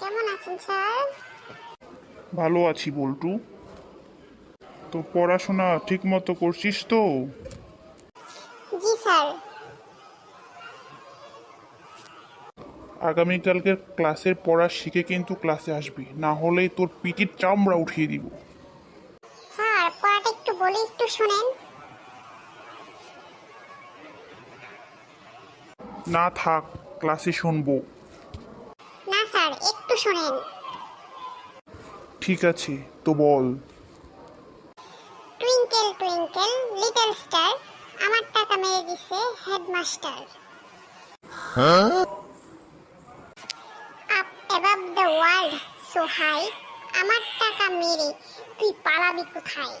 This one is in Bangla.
কেমন আছেন স্যার? ভালো আছি বল্টু। তো পড়াশোনা ঠিক মতো করছিস তো? জি স্যার। আগামীকালকের ক্লাসের পড়া শিখে কিন্তু ক্লাসে আসবি না হলেই তোর পিটির চামড়া উঠিয়ে দিব। স্যার পড়াটা একটু বলে একটু শুনেন। না থাক ক্লাসে শুনব। স্যার একটু শুনেন। ঠিক আছে তো বল। টুইঙ্কেল টুইঙ্কেল লিটল স্টার আমার টাকা মেরে দিছে headmaster. Up above the world so high আমার টাকা মেরে তুই পালাবি কোথায়?